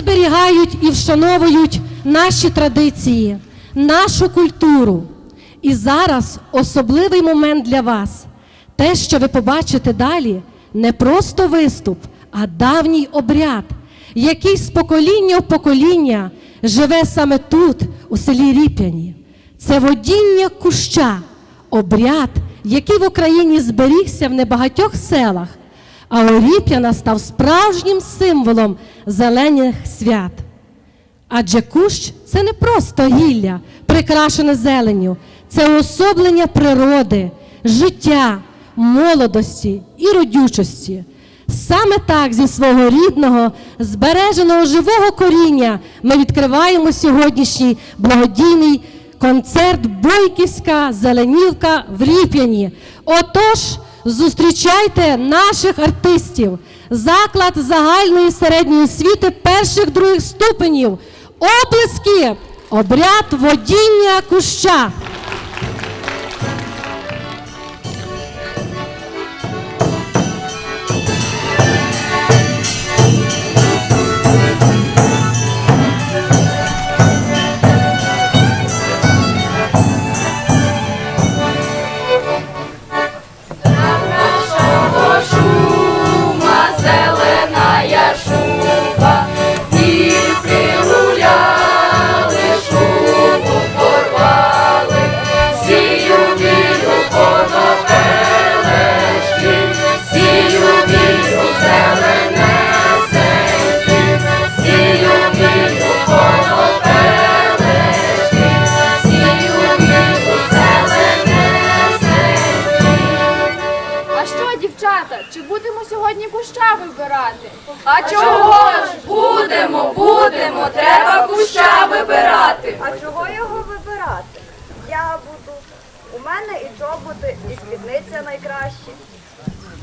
зберігають і вшановують наші традиції, нашу культуру. І зараз особливий момент для вас. Те, що ви побачите далі, не просто виступ, а давній обряд, який з покоління в покоління живе саме тут, у селі Ріп'яні. Це водіння куща, обряд, який в Україні зберігся в небагатьох селах, а Оріп'яна став справжнім символом зелених свят. Адже кущ це не просто гілля, прикрашене зеленню, це уособлення природи, життя, молодості і родючості. Саме так зі свого рідного, збереженого живого коріння ми відкриваємо сьогоднішній благодійний концерт Бойківська Зеленівка в Ріп'яні. Отож, зустрічайте наших артистів, заклад загальної середньої освіти перших других ступенів, оплески, обряд водіння куща. Сьогодні куща вибирати? А чого ж будемо, будемо, треба куща вибирати. А чого його вибирати? Я буду. У мене і чоботи, і спідниця найкращі.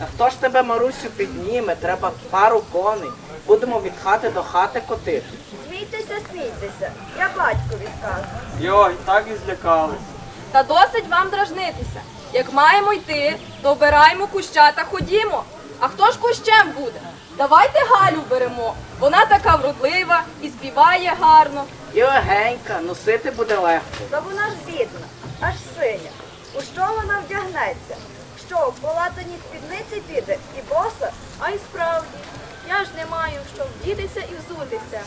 А хто ж тебе, Марусю, підніме? Треба пару коней. Будемо від хати до хати котити. Смійтеся, смійтеся. Я батькові скажу. Йой, так і злякались. Та досить вам дражнитися. Як маємо йти, то обираємо куща та ходімо. А хто ж кущем буде? Давайте Галю беремо. Вона така вродлива і співає гарно. І легенька, носити буде легко. Та вона ж бідна, аж синя. У що вона вдягнеться? Що, в полатаній спідниці піде і боса? А й справді, я ж не маю що вдітися і взутися.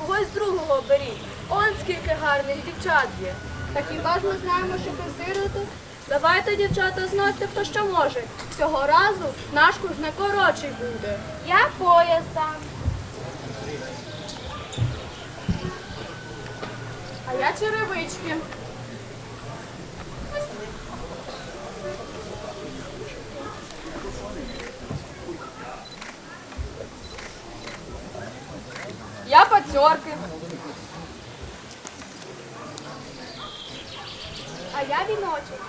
Когось другого беріть. Он скільки гарних дівчат є. Та хіба ж ми знаємо, що посирити? Давайте, дівчата, зносьте хто що може. Цього разу наш куж не коротший буде. Я пояс дам. А я черевички. Я пацьорки. А я віночок.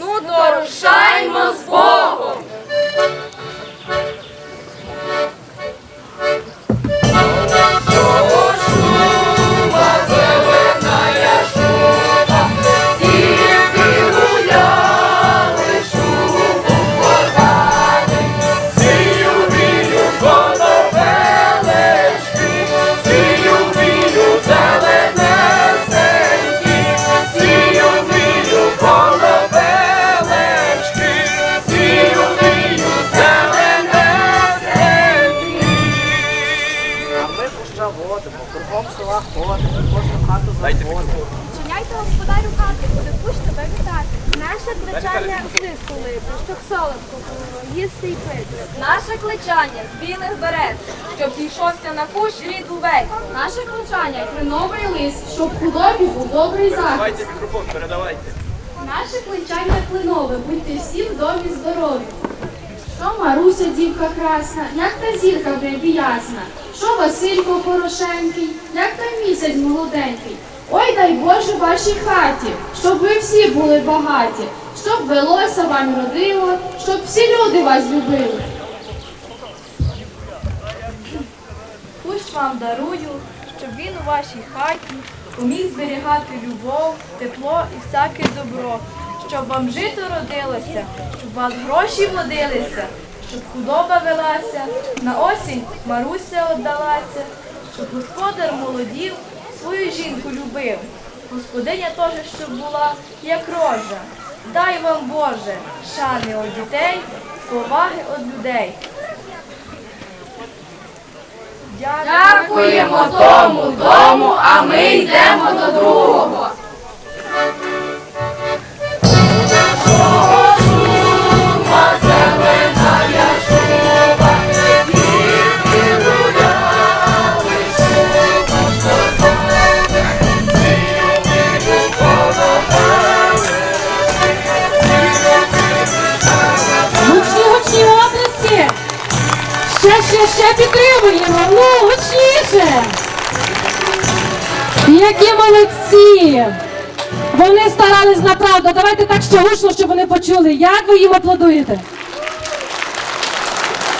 Ну, то рушаймо з! Було, їсти. Наше кличання з білих берез, щоб зійшовся на кущ рід увесь. Наше кличання кленовий лист, щоб худобі був добрий захист. Давайте мікрофон, передавайте. Наше кличання кленове, будьте всі в домі здорові. Що Маруся дівка красна, як та зірка в небі ясна, що Василько Порошенький, як та місяць молоденький. Ой, дай Боже вашій хаті, щоб ви всі були багаті, щоб велося вам родило, щоб всі люди вас любили. Кущ вам дарую, щоб він у вашій хаті умів зберігати любов, тепло і всяке добро, щоб вам жито родилося, щоб вас гроші водилися, щоб худоба велася, на осінь Маруся отдалася, щоб господар молодів свою жінку любив. Господиня теж, щоб була, як рожа. Дай вам Боже, шани од дітей, поваги од людей. Дякуємо тому дому, а ми йдемо до другого. Ще, підтримуємо! Ну, гучніше! Які молодці! Вони старались направду. Давайте так ще гучно, щоб вони почули. Як ви їм аплодуєте?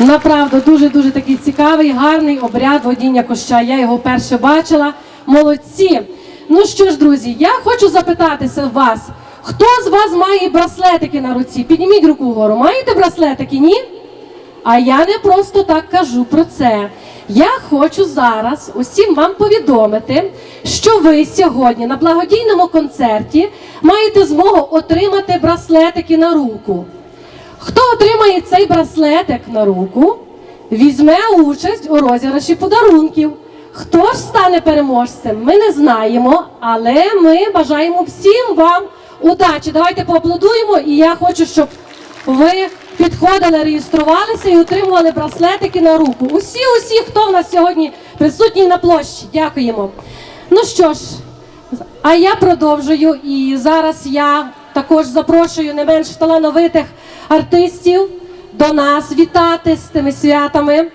Направду, дуже-дуже такий цікавий, гарний обряд водіння коща. Я його вперше бачила. Молодці. Ну що ж, друзі, я хочу запитатися вас, хто з вас має браслетики на руці? Підніміть руку вгору. Маєте браслетики? Ні? А я не просто так кажу про це. Я хочу зараз усім вам повідомити, що ви сьогодні на благодійному концерті маєте змогу отримати браслетики на руку. Хто отримає цей браслетик на руку, візьме участь у розіграші подарунків. Хто ж стане переможцем, ми не знаємо, але ми бажаємо всім вам удачі. Давайте поаплодуємо, і я хочу, щоб ви підходили, реєструвалися і отримували браслетики на руку. Усі, усі, хто в нас сьогодні присутній на площі. Дякуємо. Ну що ж, а я продовжую, і зараз я також запрошую не менш талановитих артистів до нас вітати з тими святами.